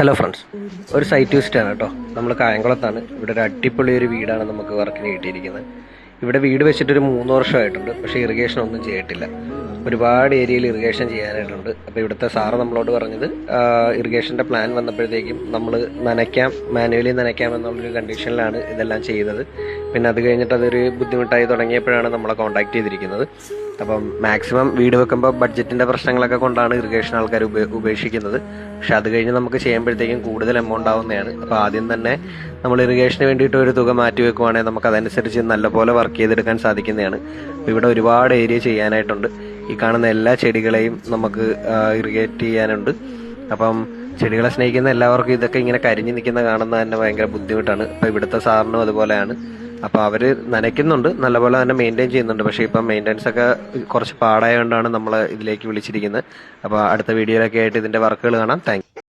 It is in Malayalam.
ഹലോ ഫ്രണ്ട്സ് ഒരു സൈറ്റ് വിസിറ്റ് ആണ് കേട്ടോ. നമ്മൾ കായംകുളത്താണ്. ഇവിടെ ഒരു അടിപൊളി ഒരു വീടാണ് നമുക്ക് വർക്കിന് കിട്ടിയിരിക്കുന്നത്. ഇവിടെ വീട് വെച്ചിട്ട് ഒരു മൂന്ന് വർഷമായിട്ടുണ്ട്. പക്ഷേ ഇറിഗേഷൻ ഒന്നും ചെയ്തിട്ടില്ല. ഒരുപാട് ഏരിയയിൽ ഇറിഗേഷൻ ചെയ്യാനായിട്ടുണ്ട്. അപ്പോൾ ഇവിടുത്തെ സാറ് നമ്മളോട് പറഞ്ഞത് ഇറിഗേഷന്റെ പ്ലാൻ വന്നപ്പോഴത്തേക്കും നമ്മൾ നനയ്ക്കാം മാനുവലി നനയ്ക്കാം എന്നുള്ളൊരു കണ്ടീഷനിലാണ് ഇതെല്ലാം ചെയ്തത്. പിന്നെ അത് കഴിഞ്ഞിട്ട് അതൊരു ബുദ്ധിമുട്ടായി തുടങ്ങിയപ്പോഴാണ് നമ്മളെ കോൺടാക്ട് ചെയ്തിരിക്കുന്നത്. അപ്പം മാക്സിമം വീട് വെക്കുമ്പോൾ ബഡ്ജറ്റിന്റെ പ്രശ്നങ്ങളൊക്കെ കൊണ്ടാണ് ഇറിഗേഷൻ ആൾക്കാർ ഉപ ഉപേക്ഷിക്കുന്നത്. പക്ഷെ അത് കഴിഞ്ഞ് നമുക്ക് ചെയ്യുമ്പോഴത്തേക്കും കൂടുതൽ എമൗണ്ട് ആവുന്നതാണ്. അപ്പോൾ ആദ്യം തന്നെ നമ്മൾ ഇറിഗേഷന് വേണ്ടിയിട്ട് ഒരു തുക മാറ്റി വെക്കുവാണെങ്കിൽ നമുക്ക് അതനുസരിച്ച് നല്ലപോലെ വർക്ക് ചെയ്തെടുക്കാൻ സാധിക്കുന്നതാണ്. അപ്പോൾ ഇവിടെ ഒരുപാട് ഏരിയ ചെയ്യാനായിട്ടുണ്ട്. ഈ കാണുന്ന എല്ലാ ചെടികളെയും നമുക്ക് ഇറിഗേറ്റ് ചെയ്യാനുണ്ട്. അപ്പം ചെടികളെ സ്നേഹിക്കുന്ന എല്ലാവർക്കും ഇതൊക്കെ ഇങ്ങനെ കരിഞ്ഞു നിൽക്കുന്ന കാണുന്ന തന്നെ ഭയങ്കര ബുദ്ധിമുട്ടാണ്. അപ്പോൾ ഇവിടുത്തെ സാറിനും അതുപോലെയാണ്. അപ്പോൾ അവർ നനയ്ക്കുന്നുണ്ട് നല്ലപോലെ തന്നെ മെയിന്റെയിൻ ചെയ്യുന്നുണ്ട്. പക്ഷേ ഇപ്പം മെയിന്റെനൻസ് ഒക്കെ കുറച്ച് പാടായതുകൊണ്ടാണ് നമ്മൾ ഇതിലേക്ക് വിളിച്ചിരിക്കുന്നത്. അപ്പോൾ അടുത്ത വീഡിയോയിലൊക്കെ ആയിട്ട് ഇതിന്റെ വർക്കുകൾ കാണാം. താങ്ക്